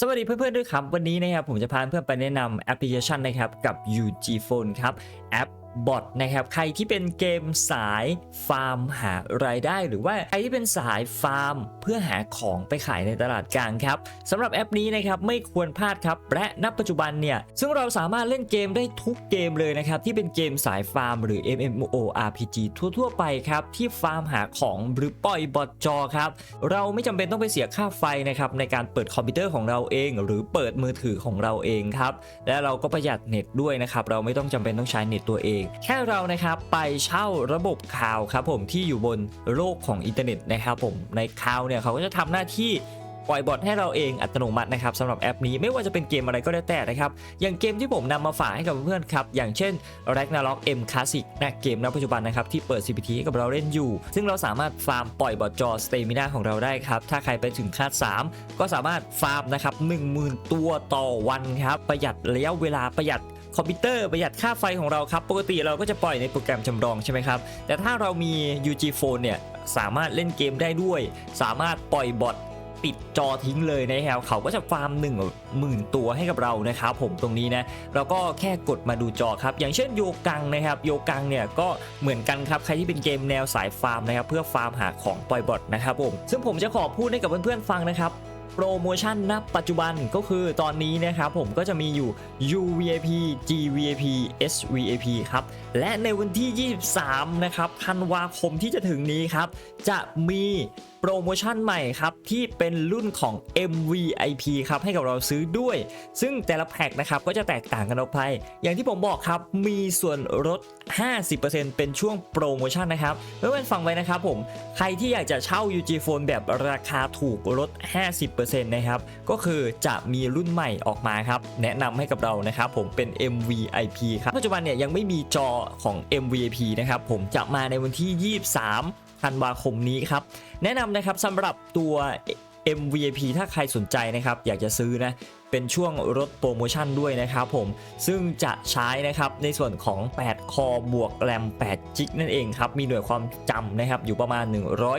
สวัสดีเพื่อนๆด้วยครับ วันนี้นะครับผมจะพาเพื่อนไปแนะนำแอปพลิเคชันนะครับกับ UG Phone ครับแอป บอทนะครับ ใครที่เป็นเกมสายฟาร์มหารายได้ หรือว่าใครที่เป็นสายฟาร์ม เพื่อหาของไปขายในตลาดกลางครับสำหรับแอปนี้นะครับไม่ควรพลาดครับ และณปัจจุบันเนี่ย ซึ่งเราสามารถเล่นเกมได้ทุกเกมเลยนะครับ ที่เป็นเกมสายฟาร์ม หรือ MMORPG ทั่ว ๆ ไปครับ ที่ฟาร์มหาของหรือปล่อยบอทจอครับ เราไม่จำเป็นต้องไปเสียค่าไฟนะครับในการเปิดคอมพิวเตอร์ของเราเอง หรือเปิดมือถือของเราเองครับและเราก็ประหยัดเน็ตด้วยนะครับเราไม่ต้องจำเป็นต้องใช้เน็ตตัวเองแค่เรานะครับไปเช่าระบบคาวครับผมที่อยู่บนโลกของอินเทอร์เน็ตนะครับผมในคาวเนี่ยเขาก็จะทำหน้าที่ปล่อยบอทให้เราเองอัตโนมัตินะครับสำหรับแอปนี้ไม่ว่าจะเป็นเกมอะไรก็แล้วแต่นะครับ อย่างเกมที่ผมนำมาฝากให้กับเพื่อนครับ อย่างเช่น Ragnarok M Classic นะเกมณปัจจุบันนะครับ ที่เปิด CPT ให้กับเราเล่นอยู่ ซึ่งเราสามารถฟาร์มปล่อยบอทจอสเตมินาของเราได้ครับ ถ้าใครไปถึงคาด 3 ก็สามารถฟาร์มนะครับ10,000 ตัวต่อวันครับ ประหยัดระยะเวลาประหยัด คอมพิวเตอร์ประหยัดค่าไฟของเราครับ ปกติเราก็จะปล่อยในโปรแกรมจำลองใช่ไหมครับ แต่ถ้าเรามี UG Phone เนี่ยสามารถเล่นเกมได้ด้วย สามารถปล่อยบอทปิดจอทิ้งเลยนะครับเขาก็จะฟาร์ม1 0,000 ตัวให้กับเรานะครับผมตรงนี้นะเราก็แค่กดมาดูจอครับ อย่างเช่นโยกังนะครับโยกังเนี่ยก็เหมือนกันครับใครที่เป็นเกมแนวสายฟาร์มนะครับเพื่อฟาร์มหาของปล่อยบอทนะครับผมซึ่งผมจะขอพูดให้กับเพื่อนๆฟังนะครับ โปรโมชั่นณปัจจุบันก็คือตอนนี้นะครับผมก็จะมีอยู่ UVIP GVIP SVIP ครับ และในวันที่ 23 นะครับธันวาคมที่จะถึงนี้ครับ จะมีโปรโมชั่นใหม่ครับ ที่เป็นรุ่นของ MVIP ครับให้กับเราซื้อด้วย ซึ่งแต่ละแพ็คนะครับก็จะแตกต่างกันออกไป อย่างที่ผมบอกครับมีส่วนลด 50%เป็นช่วงโปรโมชั่นนะครับเพื่อนๆฟังไว้นะครับผม ใครที่อยากจะเช่า UG Phone แบบราคาถูกลด 50%นะครับ ก็คือจะมีรุ่นใหม่ออกมาครับ แนะนำให้กับเรานะครับผมเป็น MVIP ครับ ปัจจุบันเนี่ยยังไม่มีจอของ MVIP นะครับผมจะมาในวันที่ 23ธันวาคมนี้ครับ แนะนำนะครับสำหรับตัว MVIP ถ้าใครสนใจนะครับ อยากจะซื้อนะ เป็นช่วงลดโปรโมชั่นด้วยนะครับผม ซึ่งจะใช้นะครับในส่วนของ 8 คอบวกแรม 8 จิกนั่นเองครับ มีหน่วยความจำนะครับอยู่ประมาณ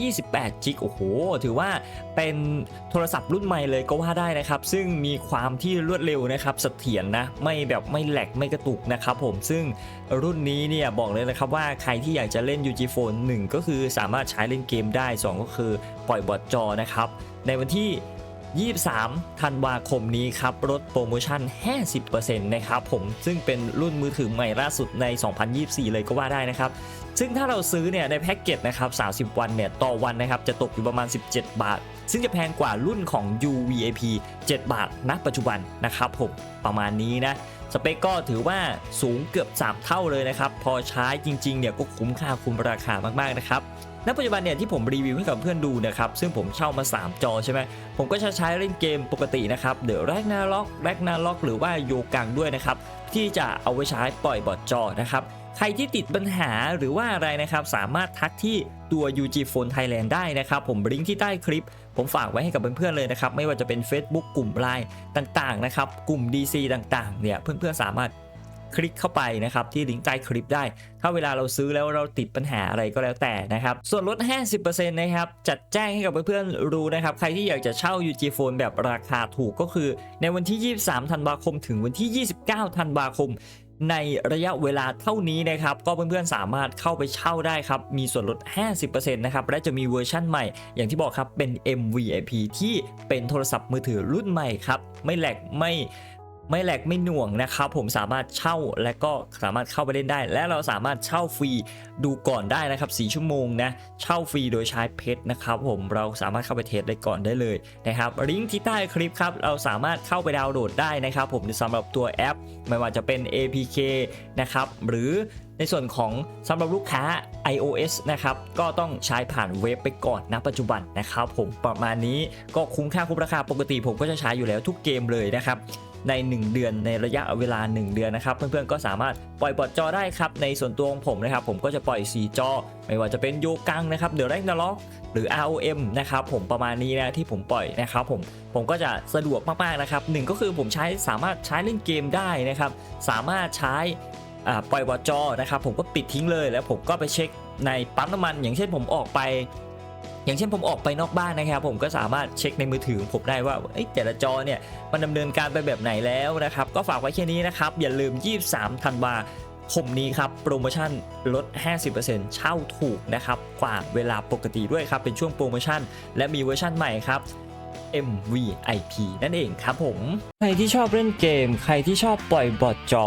128 จิก โอ้โห ถือว่าเป็นโทรศัพท์รุ่นใหม่เลยก็ว่าได้นะครับ ซึ่งมีความที่รวดเร็วนะครับเสถียรนะไม่แบบไม่แหลกไม่กระตุกนะครับผม ซึ่งรุ่นนี้เนี่ยบอกเลยนะครับว่าใครที่อยากจะเล่น UG Phone 1 ก็คือสามารถใช้เล่นเกมได้ 2 ก็คือปล่อยบอทจอนะครับในวันที่ 23 ธันวาคมนี้ครับลดโปรโมชั่น 50%นะครับผมซึ่งเป็นรุ่นมือถือใหม่ล่าสุดใน 2024 เลยก็ว่าได้นะครับ ซึ่งถ้าเราซื้อเนี่ยในแพ็กเกจนะครับ 30 วันเนี่ยต่อวันนะครับจะตกอยู่ประมาณ 17 บาท ซึ่งจะแพงกว่ารุ่นของ UVIP 7 บาทณปัจจุบันนะครับผมประมาณนี้นะ สเปคก็ถือว่าสูงเกือบ 3 เท่าเลยนะครับ พอใช้จริงๆเนี่ยก็คุ้มค่าคุ้มราคามากๆนะครับณปัจจุบันเนี่ยที่ผมรีวิวให้กับเพื่อนดูนะครับซึ่งผมเช่ามา 3 จอใช่ไหมผมก็จะใช้เล่นเกมปกตินะครับเด e ะแรกนาล็อกแรกนาล็อกหรือว่าโยกังด้วยนะครับที่จะเอาไว้ใช้ปล่อยบอทจอนะครับใครที่ติดปัญหาหรือว่าอะไรนะครับ สามารถทักที่ ตัว UG Phone Thailand ได้นะครับ ผมลิงก์ที่ใต้คลิป ผมฝากไว้ให้กับเพื่อนๆเลยนะครับ ไม่ว่าจะเป็น Facebook กลุ่มไลน์ต่างๆนะครับ กลุ่ม DC ต่างๆ เนี่ย เพื่อนๆสามารถคลิกเข้าไปนะครับที่ลิงก์ใต้คลิปได้ ถ้าเวลาเราซื้อแล้วเราติดปัญหาอะไรก็แล้วแต่นะครับ ส่วนลด 50%นะครับ จัดแจ้งให้กับเพื่อนๆรู้นะครับ ใครที่อยากจะเช่า UG Phone แบบราคาถูกก็คือ ในวันที่ 23 ธันวาคม ถึงวันที่ 29 ธันวาคม ในระยะเวลาเท่านี้นะครับ ก็เพื่อนๆสามารถเข้าไปเช่าได้ครับ มีส่วนลด 50%นะครับ และจะมีเวอร์ชั่นใหม่ อย่างที่บอกครับเป็น MVIP ที่เป็นโทรศัพท์มือถือรุ่นใหม่ครับ ไม่แหลกไม่ ไม่แหลกไม่หน่วงนะครับผมสามารถเช่าและก็สามารถเข้าไปเล่นได้ และเราสามารถเช่าฟรีดูก่อนได้นะครับ4ชั่วโมงนะเช่าฟรีโดยใช้เพชรนะครับผมเราสามารถเข้าไปเทสได้ก่อนได้เลยนะครับลิงก์ที่ใต้คลิปครับเราสามารถเข้าไปดาวน์โหลดได้นะครับผมสำหรับตัวแอป ไม่ว่าจะเป็น APK นะครับหรือในส่วนของสำหรับลูกค้า iOS นะครับ ก็ต้องใช้ผ่านเว็บไปก่อนนะปัจจุบันนะครับ ผมประมาณนี้ก็คุ้มค่าคุ้มราคาปกติผมก็จะใช้อยู่แล้วทุกเกมเลยนะครับ ใน 1 เดือนในระยะเวลา 1 เดือนนะครับ เพื่อนๆก็สามารถปล่อยบอทจอได้ครับ ในส่วนตัวของผมนะครับ ผมก็จะปล่อย 4 จอ ไม่ว่าจะเป็นโยกังนะครับเด e ะแรกนาล็อกหรือ ROM นะครับผมประมาณนี้นะที่ผมปล่อยนะครับผมผมก็จะสะดวกมากๆนะครับหนึ่งก็คือผมใช้สามารถใช้เล่นเกมได้นะครับ สามารถใช้ปล่อยบอทจอนะครับผมก็ปิดทิ้งเลยแล้วผมก็ไปเช็คในปั๊มน้ำมัน อย่างเช่นผมออกไป อย่างเช่นผมออกไปนอกบ้านนะครับ ผมก็สามารถเช็คในมือถือของผมได้ว่าแต่ละจอเนี่ยมันดำเนินการไปแบบไหนแล้วนะครับ ก็ฝากไว้แค่นี้นะครับ อย่าลืม 23 ธันวาคมนี้ครับ โปรโมชั่นลด 50%เช่าถูกนะครับ กว่าเวลาปกติด้วยครับ เป็นช่วงโปรโมชั่น และมีเวอร์ชั่นใหม่ครับ MVIP นั่นเองครับผม ใครที่ชอบเล่นเกม ใครที่ชอบปล่อยบอดจอ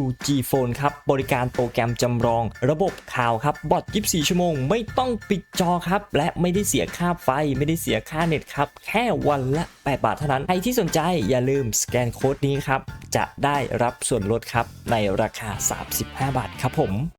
UG Phone ครับ บริการโปรแกรมจำลอง ระบบข่าวครับบอท24 ชั่วโมง ไม่ต้องปิดจอครับ และไม่ได้เสียค่าไฟ ไม่ได้เสียค่าเน็ตครับ แค่วันละ 8 บาทเท่านั้น ใครที่สนใจอย่าลืมสแกนโค้ดนี้ครับ จะได้รับส่วนลดครับในราคา 35 บาทครับผม